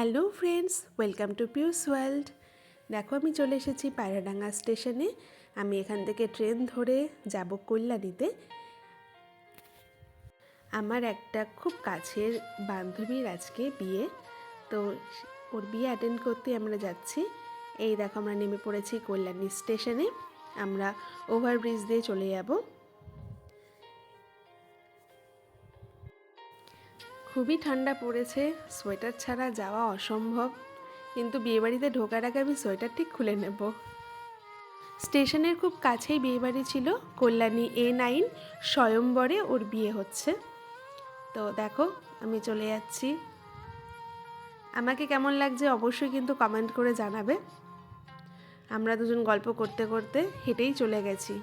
Hello friends, welcome to Piu's world. দেখো, আমি চলে এসেছি পায়রাডাঙ্গা স্টেশনে। আমি এখান থেকে ট্রেন ধরে যাব কল্যাণীতে। আমার একটা খুব কাছের বান্ধবীর আজকে বিয়ে। তো ওর বিয়ে অ্যাটেন্ড করতে আমরা যাচ্ছি। এই দেখো, আমরা নেমে পড়েছি কল্যাণী স্টেশনে। আমরা ওভারব্রিজ দিয়ে চলে যাব। খুবই ঠান্ডা পড়েছে, সোয়েটার ছাড়া যাওয়া অসম্ভব। কিন্তু বিয়েবাড়িতে ঢোকার আগে আমি সোয়েটার ঠিক খুলে নেব। স্টেশনের খুব কাছেই বিয়েবাড়ি ছিল, কল্যাণী এ নাইন, স্বয়ম্বরে ওর বিয়ে হচ্ছে। তো দেখো, আমি চলে যাচ্ছি। আমাকে কেমন লাগছে অবশ্যই কিন্তু কমেন্ট করে জানাবে। আমরা দুজন গল্প করতে করতে হেঁটেই চলে গেছি।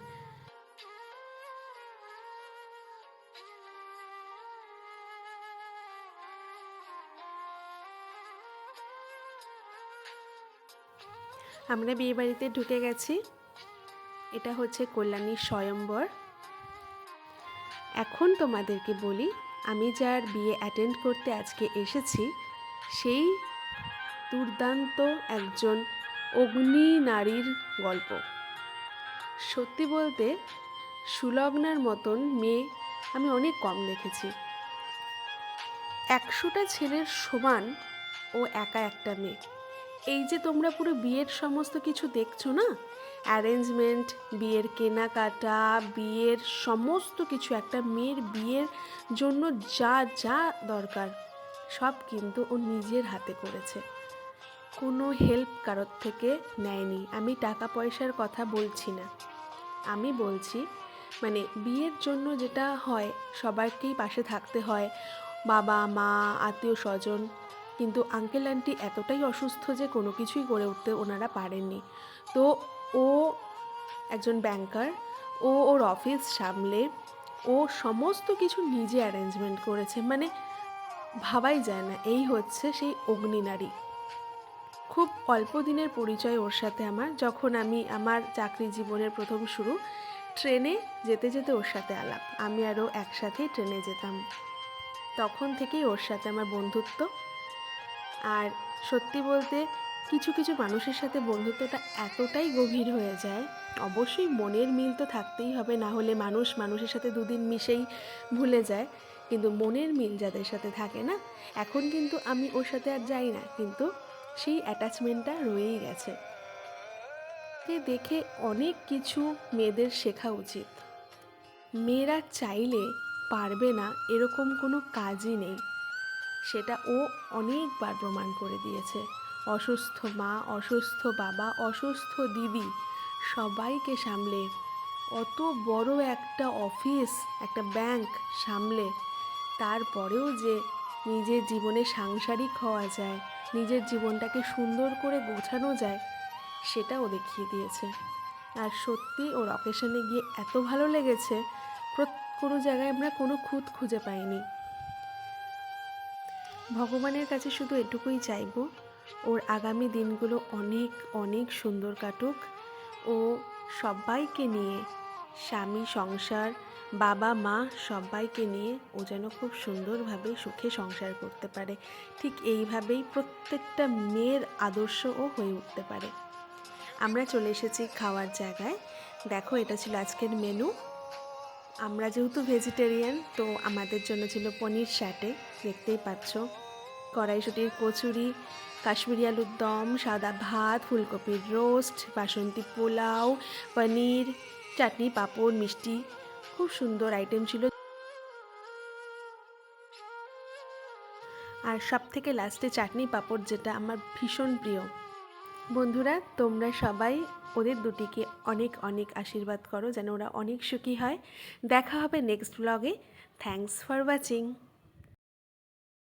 আমরা বিয়েবাড়িতে ঢুকে গেছি। এটা হচ্ছে কল্যাণীর স্বয়ম্বর। এখন তোমাদেরকে বলি, আমি যার বিয়ে অ্যাটেন্ড করতে আজকে এসেছি, সেই দুর্দান্ত একজন অগ্নি নারীর গল্প। সত্যি বলতে, সুলগ্নার মতন মেয়ে আমি অনেক কম দেখেছি। একশোটা ছেলের সমান ও একা একটা মেয়ে। এই যে তোমরা পুরো বিয়ের সমস্ত কিছু দেখছ না? অ্যারেঞ্জমেন্ট বিয়ের কেনাকাটা, বিয়ের সমস্ত কিছু, একটা মেয়ের বিয়ের জন্য যা যা দরকার, সব কিন্তু ও নিজের হাতে করেছে। কোনো হেল্প কারোর থেকে নেয়নি। আমি টাকা পয়সার কথা বলছি না। আমি বলছি মানে বিয়ের জন্য যেটা হয়, সবাইকেই পাশে থাকতে হয়। বাবা, মা, আত্মীয় স্বজন কিন্তু আঙ্কেল আন্টি এতটাই অসুস্থ যে কোনো কিছুই করে উঠতে ওনারা পারেননি। তো ও একজন ব্যাংকার ও ওর অফিস সামলে, ও সমস্ত কিছু নিজে অ্যারেঞ্জমেন্ট করেছে। মানে ভাবাই যায় না, এই হচ্ছে সেই অগ্নিনারী খুব অল্প দিনের পরিচয় ওর সাথে আমার, যখন আমি আমার চাকরি জীবনের প্রথম শুরু, ট্রেনে যেতে যেতে ওর সাথে আলাপ। আমি আরও একসাথেই ট্রেনে যেতাম। তখন থেকেই ওর সাথে আমার বন্ধুত্ব। আর সত্যি বলতে কিছু কিছু মানুষের সাথে বন্ধুত্বটা এতটাই গভীর হয়ে যায়, অবশ্যই মনের মিল তো থাকতেই হবে, না হলে মানুষ মানুষের সাথে দুদিন মিশেই ভুলে যায়। কিন্তু মনের মিল যাদের সাথে থাকে না, এখন কিন্তু আমি ওর সাথে আর যাই না, কিন্তু সেই অ্যাটাচমেন্টটা রয়েই গেছে। দেখে অনেক কিছু মেয়েদের শেখা উচিত। মেয়েরা চাইলে পারবে না, এরকম কোনো কাজই নেই। সেটা ও অনেকবার প্রমাণ করে দিয়েছে। অসুস্থ মা, অসুস্থ বাবা, অসুস্থ দিদি, সবাইকে সামলে। অত বড় একটা অফিস, একটা ব্যাংক সামলে। তারপরেও যে নিজের জীবনে সাংসারিক হওয়া যায়, নিজের জীবনটাকে সুন্দর করে গোছানো যায়, সেটাও দেখিয়ে দিয়েছে। আর সত্যি ওর অকেশনে গিয়ে এত ভালো লেগেছে কোনো জায়গায় আমরা কোনো খুঁত খুঁজে পাইনি। ভগবানের কাছে শুধু এটুকুই চাইব, ওর আগামী দিনগুলো অনেক অনেক সুন্দর কাটুক। ও সবাইকে নিয়ে, স্বামী, সংসার, বাবা, মা সবাইকে নিয়ে ও যেন খুব সুন্দরভাবে সুখে সংসার করতে পারে। ঠিক এইভাবেই প্রত্যেকটা মেয়ের আদর্শও হয়ে উঠতে পারে। আমরা চলে এসেছি খাওয়ার জায়গায়। দেখো, এটা ছিল আজকের মেনু আমরা যেহেতু ভেজিটেরিয়ান তো আমাদের জন্য ছিল পনির স্যাটে দেখতেই পাচ্ছ। কড়াইশুটির কচুরি, কাশ্মীরি আলুর দম, সাদা ভাত, ফুলকপির রোস্ট বাসন্তী পোলাও, পনির, চাটনি, পাঁপড়, মিষ্টি। খুব সুন্দর আইটেম ছিল। আর সব থেকে লাস্টে চাটনি, পাঁপড়, যেটা আমার ভীষণ প্রিয়। বন্ধুরা, তোমরা সবাই ওদের দুটিকে অনেক অনেক আশীর্বাদ করো যেন ওরা অনেক সুখী হয়। দেখা হবে নেক্সট ব্লগে থ্যাংকস ফর ওয়াচিং